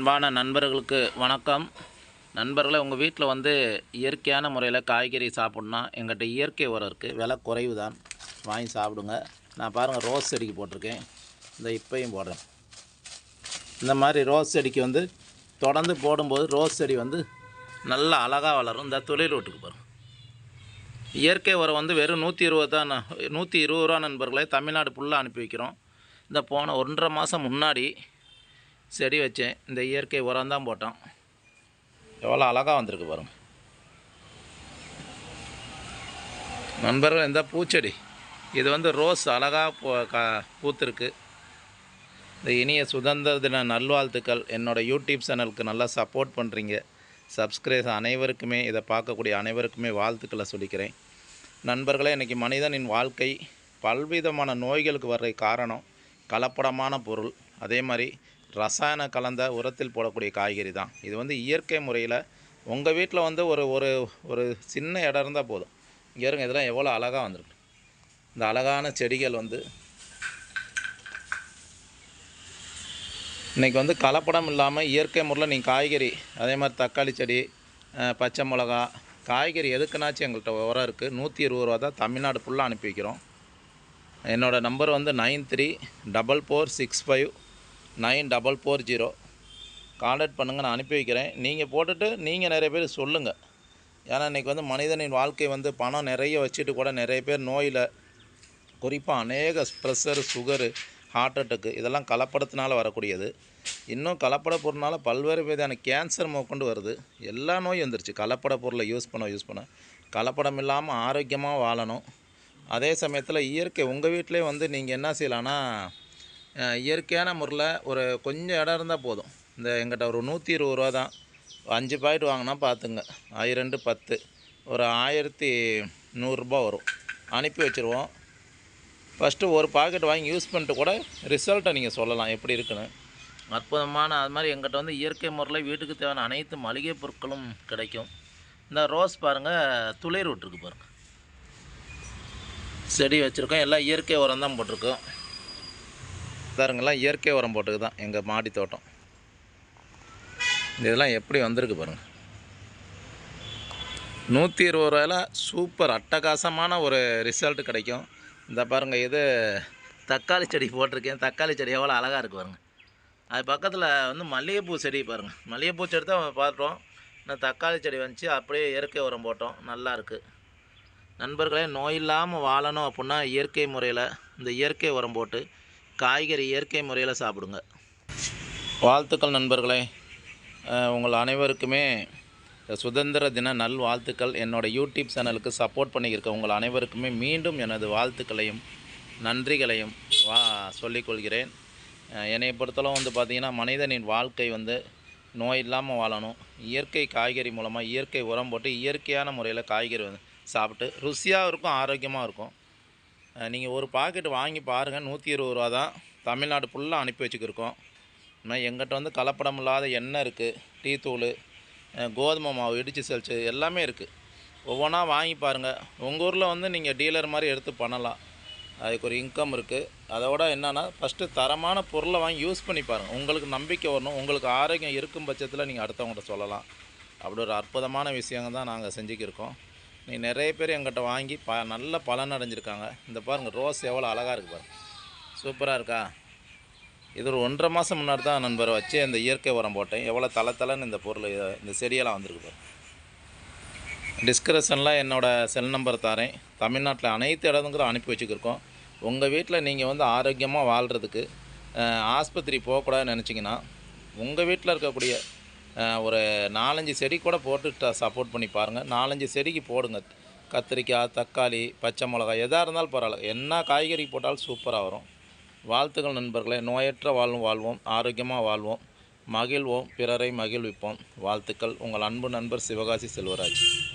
அன்பான நண்பர்களுக்கு வணக்கம். நண்பர்களே உங்கள் வீட்டில் வந்து இயற்கையான முறையில் காய்கறி சாப்பிட்ணுன்னா எங்கிட்ட இயற்கை உரம் இருக்குது விலை குறைவு தான் வாங்கி சாப்பிடுங்க. நான் பாருங்கள் ரோஸ் செடிக்கு போட்டிருக்கேன். இந்த இப்பையும் போடுறேன். இந்த மாதிரி ரோஸ் செடிக்கு வந்து தொடர்ந்து போடும்போது ரோஸ் செடி வந்து நல்லா அழகாக வளரும். இந்த தொழில் விட்டுக்கு போகிறோம் இயற்கை உரம் வந்து வெறும் நூற்றி இருபது தான். நூற்றி இருபது ரூபா நண்பர்களே தமிழ்நாடு ஃபுல்லாக அனுப்பி வைக்கிறோம். இந்த போன ஒன்றரை மாதம் முன்னாடி செடி வச்சேன். இந்த இயற்கை உரம் தான் போட்டோம். எவ்வளோ அழகாக வந்திருக்கு பாருங்க. நண்பர்கள் இந்த பூச்செடி. இது வந்து ரோஸ் அழகாக பூ கா பூத்திருக்கு. இந்த இனிய சுதந்திர தின நல்வாழ்த்துக்கள். என்னோடய யூடியூப் சேனலுக்கு நல்லா சப்போர்ட் பண்ணுறீங்க சப்ஸ்கிரைப் அனைவருக்குமே இதை பார்க்கக்கூடிய அனைவருக்குமே வாழ்த்துக்களை சொல்லிக்கிறேன். நண்பர்களே இன்றைக்கி மனிதனின் வாழ்க்கை பல்விதமான நோய்களுக்கு வர்ற காரணம் கலப்படமான பொருள். அதே மாதிரி ரசாயன கலந்த உரத்தில் போடக்கூடிய காய்கறி தான். இது வந்து இயற்கை முறையில் உங்கள் வீட்டில் வந்து ஒரு ஒரு ஒரு சின்ன இடம் இருந்தால் போதும். இங்கே இருங்க இதெல்லாம் எவ்வளோ அழகாக வந்திருக்கு. இந்த அழகான செடிகள் வந்து இன்றைக்கி வந்து கலப்படம் இல்லாமல் இயற்கை முறையில் நீங்கள் காய்கறி அதே மாதிரி தக்காளி செடி பச்சை மிளகா காய்கறி எதுக்குனாச்சும் எங்கள்கிட்ட உரம் இருக்குது நூற்றி இருபது ரூபா தான் தமிழ்நாடு ஃபுல்லாக அனுப்பி வைக்கிறோம். என்னோடய நம்பர் வந்து nine three double four six five nine double four zero. Contact பண்ணுங்கள் நான் அனுப்பி வைக்கிறேன். நீங்கள் போட்டுட்டு நீங்கள் நிறைய பேர் சொல்லுங்கள் ஏன்னா இன்றைக்கி வந்து மனிதனின் வாழ்க்கை வந்து பணம் நிறைய வச்சுட்டு கூட நிறைய பேர் நோயில் குறிப்பாக அநேக ப்ரெஷரு சுகரு ஹார்ட் அட்டாக்கு இதெல்லாம் கலப்படத்தினால் வரக்கூடியது. இன்னும் கலப்பட பொருள்னால பல்வேறு விதமான கேன்சர் கொண்டு வருது. எல்லா நோயும் வந்துருச்சு. கலப்பட பொருளை யூஸ் பண்ண யூஸ் பண்ண. கலப்படம் இல்லாமல் ஆரோக்கியமாக வாழணும். அதே சமயத்தில் இயற்கை உங்கள் வீட்டிலே வந்து நீங்கள் என்ன செய்யலான்னா இயற்கையான முறையில் ஒரு கொஞ்சம் இடம் இருந்தால் போதும். இந்த எங்கிட்ட ஒரு நூற்றி இருபது ரூபா தான். அஞ்சு பாக்கெட் வாங்கினா பார்த்துங்க ஆயிரண்டு பத்து. ஒரு ஆயிரத்தி நூறுரூபா வரும். அனுப்பி வச்சுருவோம். ஃபஸ்ட்டு ஒரு பாக்கெட் வாங்கி யூஸ் பண்ணிட்டு கூட ரிசல்ட்டை நீங்கள் சொல்லலாம் எப்படி இருக்குன்னு. அற்புதமான அது மாதிரி எங்கிட்ட வந்து இயற்கை முறையில் வீட்டுக்கு தேவையான அனைத்து மளிகை பொருட்களும் கிடைக்கும். இந்த ரோஸ் பாருங்கள் துளிர் விட்டுருக்கு பாருங்கள் செடி வச்சுருக்கோம். எல்லாம் இயற்கை உரம் தான் போட்டிருக்கோம். பாருங்கெல்லாம் இயற்கை உரம் போட்டுக்கு தான் எங்கள் மாடி தோட்டம். இதெல்லாம் எப்படி வந்திருக்கு பாருங்கள் நூற்றி இருபது ரூபாயில சூப்பர் அட்டகாசமான ஒரு ரிசல்ட் கிடைக்கும். இந்த பாருங்கள் இது தக்காளி செடி போட்டிருக்கேன். தக்காளி செடி எவ்வளோ அழகாக இருக்குது பாருங்கள் அது பக்கத்தில் வந்து மல்லிகைப்பூ செடி பாருங்கள் மல்லிகைப்பூ செடி தான் பார்த்தோம் இந்த தக்காளி செடி வந்துச்சு அப்படியே இயற்கை உரம் போட்டோம். நல்லா இருக்குது நண்பர்களே நோய் இல்லாமல் வாழணும் அப்படின்னா இயற்கை முறையில் இந்த இயற்கை உரம் போட்டு காய்கறி இயற்கை முறையில் சாப்பிடுங்க. வாழ்த்துக்கள் நண்பர்களே. உங்கள் அனைவருக்குமே சுதந்திர தின நல் வாழ்த்துக்கள் என்னோடய யூடியூப் சேனலுக்கு சப்போர்ட் பண்ணியிருக்க உங்கள் அனைவருக்குமே மீண்டும் எனது வாழ்த்துக்களையும் நன்றிகளையும் வா சொல்லிக்கொள்கிறேன். என்னை பொறுத்தளவு வந்து பார்த்திங்கன்னா மனிதனின் வாழ்க்கை வந்து நோய் இல்லாமல் வாழணும். இயற்கை காய்கறி மூலமாக இயற்கை உரம் போட்டு இயற்கையான முறையில் காய்கறி வந்து சாப்பிட்டு ருசியாக இருக்கும் ஆரோக்கியமாக இருக்கும். நீங்கள் ஒரு பாக்கெட் வாங்கி பாருங்கள் நூற்றி இருபது ரூபா தான் தமிழ்நாடு ஃபுல்லாக அனுப்பி வச்சுக்கிருக்கோம். ஆனால் எங்கிட்ட வந்து கலப்படம் இல்லாத எண்ணெய் இருக்குது டீ தூள் கோதுமை மாவு இடித்து செல்ச்சு எல்லாமே இருக்குது ஒவ்வொன்றா வாங்கி பாருங்கள் உங்கள் ஊரில் வந்து நீங்கள் டீலர் மாதிரி எடுத்து பண்ணலாம். அதுக்கு ஒரு இன்கம் இருக்குது அதோட என்னென்னா ஃபஸ்ட்டு தரமான பொருளை வாங்கி யூஸ் பண்ணி பாருங்கள் உங்களுக்கு நம்பிக்கை வரணும். உங்களுக்கு ஆரோக்கியம் இருக்கும் பட்சத்தில் நீங்கள் அடுத்தவங்கள்ட்ட சொல்லலாம். அப்படி ஒரு அற்புதமான விஷயங்க தான் நாங்கள் செஞ்சுக்கிருக்கோம். நீ நிறைய பேர் எங்கிட்ட வாங்கி ப நல்ல பலன் அடைஞ்சிருக்காங்க. இந்த பாருங்கள் ரோஸ் எவ்வளோ அழகாக இருக்குது பாருங்க சூப்பராக இருக்கா? இது ஒரு ஒன்றரை மாதம் முன்னாடி தான் நண்பர் வச்சு இந்த இயற்கை உரம் போட்டேன். எவ்வளோ தலை தலைன்னு இந்த பொருள் இந்த செடியெல்லாம் வந்திருக்கு பாரு. டிஸ்கிரிப்ஷனில் என்னோடய செல் நம்பர் தரேன். தமிழ்நாட்டில் அனைத்து இடத்துக்கும் அனுப்பி வச்சுக்கிருக்கோம். உங்கள் வீட்டில் நீங்கள் வந்து ஆரோக்கியமாக வாழ்கிறதுக்கு ஆஸ்பத்திரி போகக்கூடாதுன்னு நினச்சிங்கன்னா உங்கள் வீட்டில் இருக்கக்கூடிய ஒரு நாலஞ்சு செடி கூட போட்டு சப்போர்ட் பண்ணி பாருங்கள் நாலஞ்சு செடிக்கு போடுங்க. கத்திரிக்காய் தக்காளி பச்சை மிளகாய் எதாக இருந்தாலும் பரவாயில்ல. என்ன காய்கறி போட்டாலும் சூப்பராக வரும். வாழ்த்துக்கள் நண்பர்களே. நோயற்ற வாழ்வும் வாழ்வோம். ஆரோக்கியமாக வாழ்வோம். மகிழ்வோம். பிறரை மகிழ்விப்போம். வாழ்த்துக்கள். உங்கள் அன்பு நண்பர் சிவகாசி செல்வராஜ்.